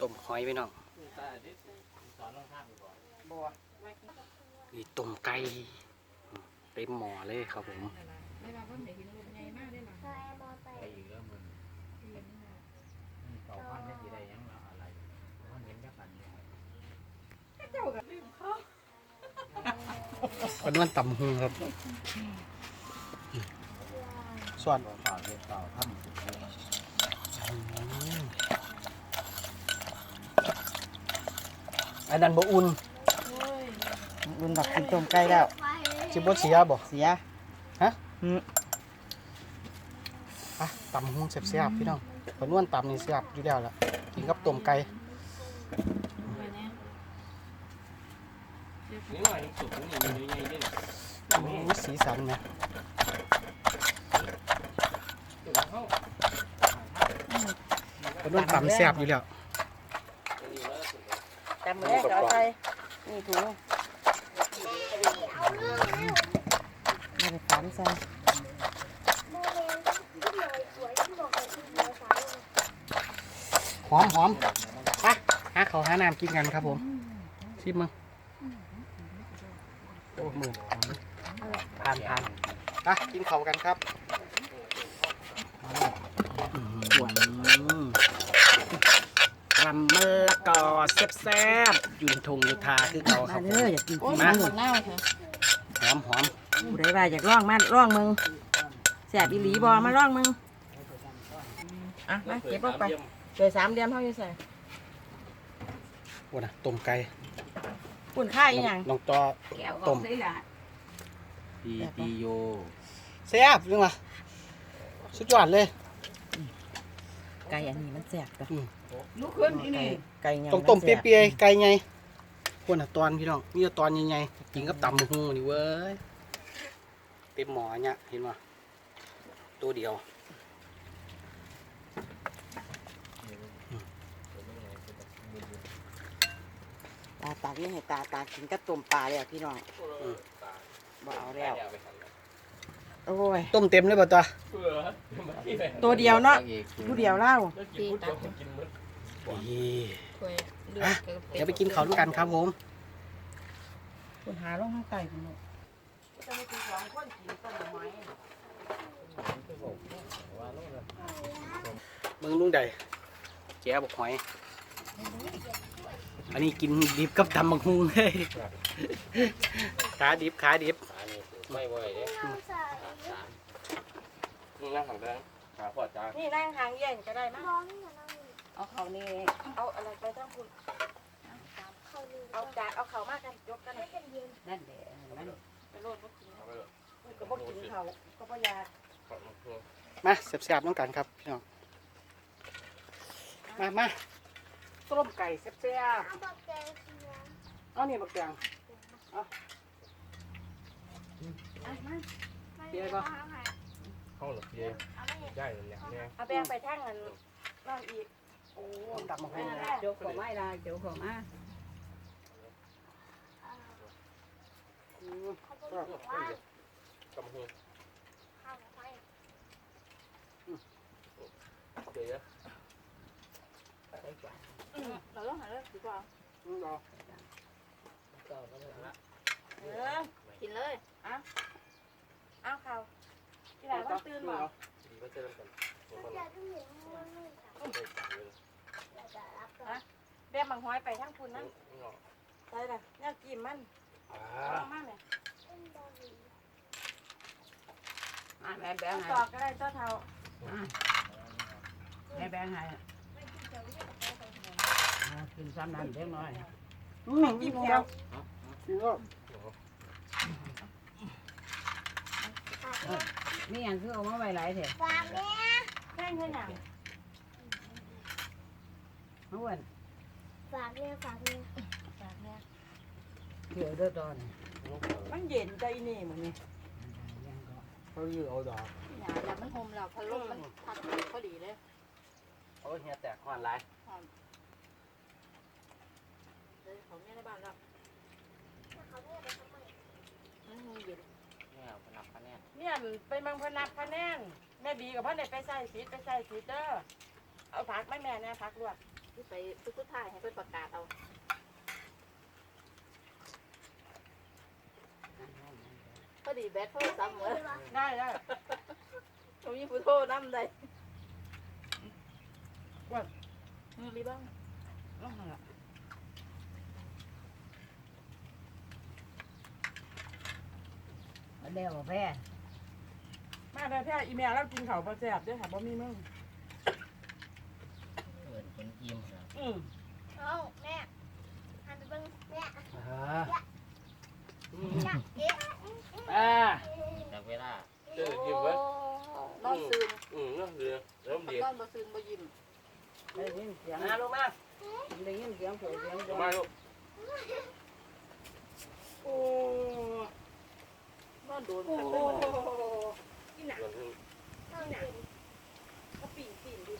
ต้มหอยพี่น้องนี่ต้มไก่เต็มหม้อเลยครับผมไม่มาเพิ่มเดี๋ยวกินลูกใหญ่มากได้หรอ ไปอีกแล้วมันเก่าพันได้กี่ได้ยังละอะไรพันเห็นแค่พันเนี่ย เจ้ากับลืมเขา วันวันตำหุงครับส่วนเก่าเห็ดเก่าพันอันนั้นบ่อุ่นบุญบักกินต้มไก่แล้วสิบ่เสียบ่เสียฮะอืมอะตำหุงแซ่บๆพี่น้องวันวันตำนี่แซ่บอยู่แล้วล่ะกินกับต้มไก่ นี่ว่ายังสุกนี่มันยังไงด้วยโอ้ยสีสันนะเข้าวันวันตำแซ่บอยู่แล้วจำมือแรกเอาใส่นี่ถุงไม่ได้ฝันใส่หอมหอมไปหาเขาวหาน้ำกินกันครับผมชิมมึง โอ้มือผ่านผ่านไปกินเขาวกันครับหวานรำมะละกอแซ่บๆอยู่ในทงอยู่ทาคือเขาคมารับผเด้อมอยากกินโอ้ยมาหมดเน่าเถอะหอมหอมผู้ใดว่าอยากร้องมาร้องมึงแสบอีหลีบอมาร้องมึงอะมาเก็บออกไปเดี๋ยวสามเดือนเท่าอยู่ใส่โอ้นะต้มไก่ ปุ่นข้าวอีหยังน้องต่อแก้วต้มได้ละปีปีโยแซ่บจังวะสุดยอดเลยไก่อันนี้มันแสบจ้ะลูกขึ้นที่ไก่นี่ไก่ยังต้องต้มเปียๆไก่ไงพวกน่ะตอนพี่น้องมีแต่ตอนใหญ่ๆกินกับตำบักหุ่งนี่เว้ยเต็มหมอเนี่ยเห็นป่ะตัวเดียว ตาตากนี่ให้ตาตากินกับต้มปลาเลยพี่น้องบ่เอาแล้ว โอ้ย ต้มเต็มเลยป่ะตัวตัวเดียวเนาะผู้เดียวเล่าตีตักนี่ถ้วยเลืออะดเดี๋ยวไปกินข้าวด้วยกันครับผมคุณหาลงข้างใต้คุณลูกจะมากินสองคนกินต้นไม้มึงลุงใดแจ๊บอกหอย อันนี้กินดิบกับตำบักหุ่งเลยขาดิบขาดิบไม่ไหวเด้มึงนั่งขังเดินขาปวดจ้านี่นั่งหางเย็นก็ได้มั้งเอาเขานี่เอาอะไรไปต้องคุณเอาจานเอาเขามากันยกกันนั่นแหละนั่นไปโลดพวกกินก็พวกกินเขาก็พยามาแซ่บๆน้องกันครับพี่น้องมามา ต้มไก่แซ่บๆเอานี่บักแตงเข้าหรอพี่ได้เลยเนี่ยเนี่ยเอาแบงไปแท่งกันนั่นอีกโอ้ตำบักหุ่งเดี๋ยวขอไม่ละเดี๋ยวขอมากำหูเดี๋ยวเราต้องหาเรื่องดีกว่าอืมเอาเออกินเลยเอาเขาที่ไหนว่าตื่นบ่ดีก็เจอกันแบงบางห้อยไปทั้งคุณนั่นใช่ละเนี่ยกินมันเอามาเนี่ยอะแม่แบงเอาค์ตอกก็ได้เจ้าเท่าแม่แบงค์ให้ กินซ้ำนั่นเล็กน้อยอืมกินแล้วกินแล้วนี่ยังคือเอามาไว้หลายเถอะแท่งแค่หนังเอาไว้ฝากเนี่ยฝากเนี่ยเดี๋ยวเด้อตอนมันเย็นใจนี่มึงนี่เขายือเอาดอกอย่าอย่ามันหมแล้วพัดลมมันพัดพอดีเลยเขาเฮียแตกหอนไร ของเนี่ยในบ้านเราเขาเนี่ยไปทำไมมันมีเย็นเนี่ยพนักพนักเนี่ยไปเมืองพนับพะแนงแม่บีกับพ่อเนี่ยไปใส่สีไปใส่สีเด้อเอาผักไม่แม่เนี่ยผักลวกที่ไปสุดท้ายให้เพิ่นประกาศเอาพอดีแบตโทรศัพท์เหมือนได้ได้ผมมีผู้โทรนำได้มีบ้าง อื้อหือ มัน เดียวแพ้มาเลยแท้อีเมลแล้วกินข้าวบ่แซ่บเด้อค่ะบ่มีมึงเอินคนอิ่มครับอืมเอาแม่หันไปเบิ่งแม่อ่าเอ๊ะอ่าจากเวลาเออยิ้มเว้ยนอนซึมอืมนั่นคือเริ่มมันดีนอนบ่ซึมบ่ยิ้มได้ยินเสียงมาลงมาได้ยินเสียงเสียงเสียงมาลูกโอ้ นอนโนโอ้โหที่หนักที่หนักเอาปีนปีนดู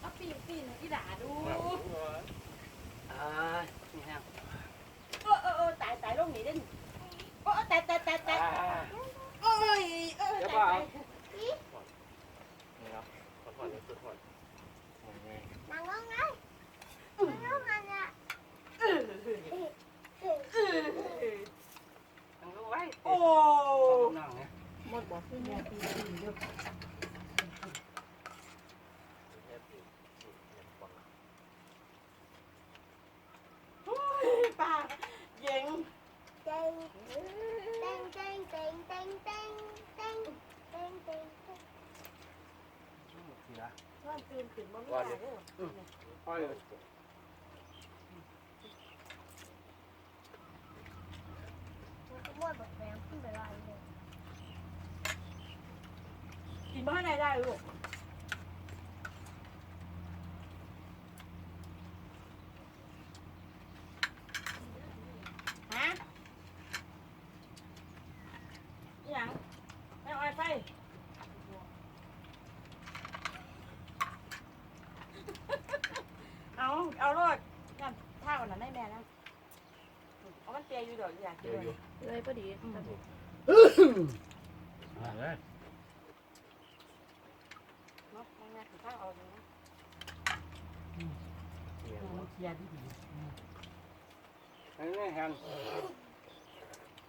เอาปีนปีนที่หนาดู ยว่าตื่นขึ้นบ่มีหลาเด้อพ่อเลยมันก็ม้วนแบบแหวมขึ้นไปลอยเลยกินบ่ได้ได้ลูกฮะอิหยังไม่เอาไอ้ไฟ เอา เอารถนั่นท่าวันนั้นได้แม่นะเอามันเตี ยอยู่เดี๋ยวอยากกินเลยเลยพอดีมาเลยเนาะแม่แม่ถือข้าวเอาเลยนะเสียงมันเทียดีดี อันนี้แฮน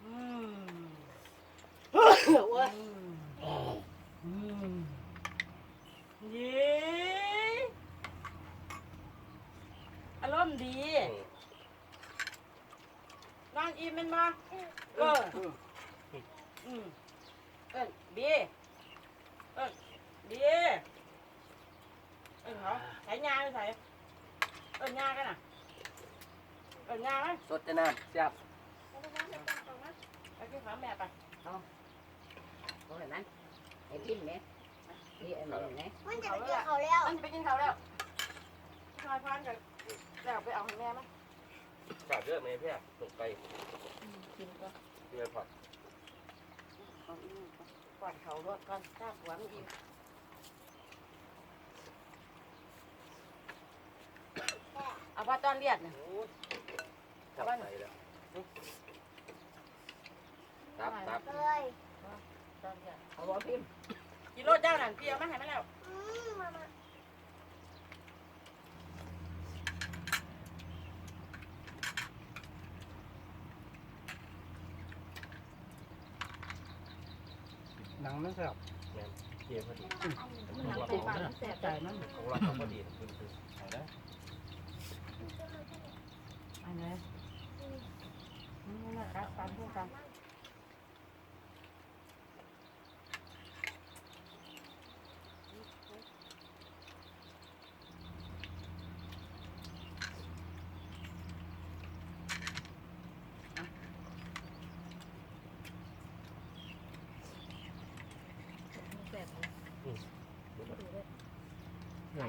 อืม โอ้ย อืมเย้อารมณ์ดีนอนอิ่มแมันมา เอออืมเอิ้นดีเอิ้นดีเอิ้นเขาใส่ยาไม่ใส่เอิ้นยากันน่ะเอิ้นยาไหมสดจะน้ำจับไปกินข้าวแม่ไปโอ้ยมันไอ้พิมพ์เนี่ยนี่อันนี้นะมันจะไปเกี่ยวเขาแล้วอันไปกินข้าวแล้วพี่ชายพานกันแล้วไปเอาให้แม่มั้ยกาดเลือดไหมพี่ลงไปกินก็ เรือผัดเอาอีกก่อนเขารถก่อนถ้าหัวมันอิ่มเอาว่าตอนเลียดน่ะจับใส่แล้วตับตับเลยตอนเลียดเอาบ่พิมพ์กินรถเจ้านั่นพี่เอามาให้มาแล้ว อืมมามา ห นังมันแซ่บเกียร์พอดีมันหนังเป็นปลามันแสบใจมันของเราพอดีขึ้นคือเอาได้อันนี้อืมนะครับตามพวกกัน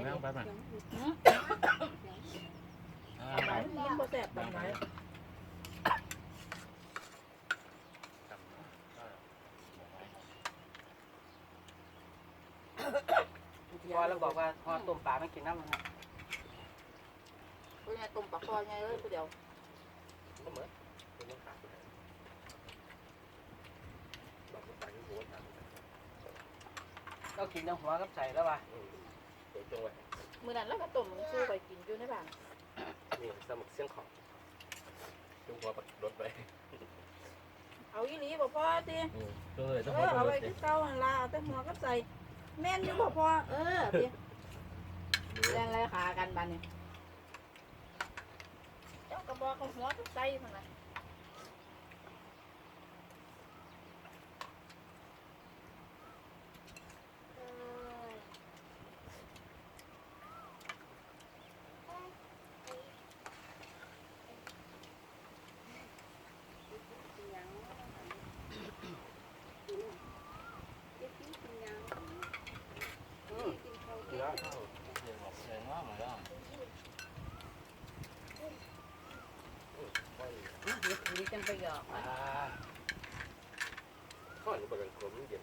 หนึ่งนั่งไปไหมมันบ่แสบปานใดพอแล้วบอกว่าพอต้มปลาไม่กินน้ำมันนะเพราะไงต้มปลาคอไงเลยผู้เดียวก็เหมือนเป็นต้องขาดไปแบบไปที่หัวเรากินน้ำหัวกับใส่แล้วว่ะ ยวจงไว้มื้อนั้นแล้วก็ต้มมันสู้ไปกินอยู่ในบ้านนี่สมุกเสียงของจงหัวปัดรถไปเอาอีหลีบ่พอติจงเลยต้องเอหัวอเอารไว้ถคือเก่าหั่นล่ะเอาแต่หัวกับใส่แม่นอยู่บ่พอเออติแรงไรขากันบัดนี้เจ้าก็บอกเอาหัวกับใส่พุ่นน่ะ นี่จังไปหยอกอะ ข้อนี้บริเวณกลมเย็น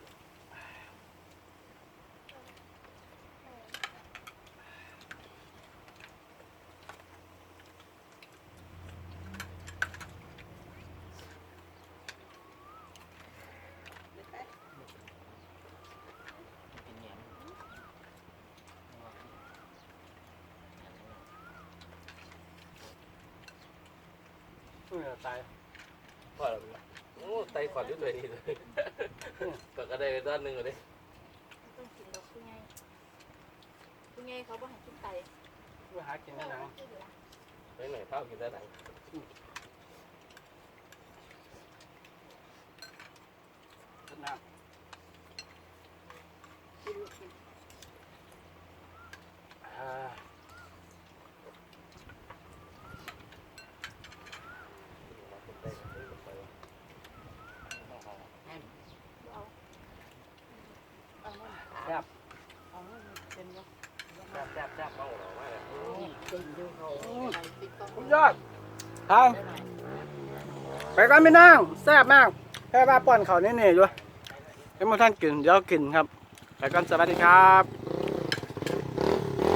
เออตายพ่อเราโอ้ไตขอดด้วยตัวนี้เลยก็กระไดด้านหนึ่งเลยต้องกินดอกผู้ใหญ่ผู้ใหญ่เขาบ่ให้กินไตเพื่อหากินได้หนังไปไหนเป้ากินได้ไหนต้นน้ำอ่า เอาเอามา แซ่บ เอามาเป็นบ่ แซ่บแซ่บแซ่บ เมาหรอมากเลย เต็มอยู่เขา ไป อดเอาไปกันไม่นั่งแซ่บมากแค่ว่าป้อนเขาเน่ๆด้วยังไม่ท่านกินเดี๋ยวกินครับไปกันสวัสดีครับ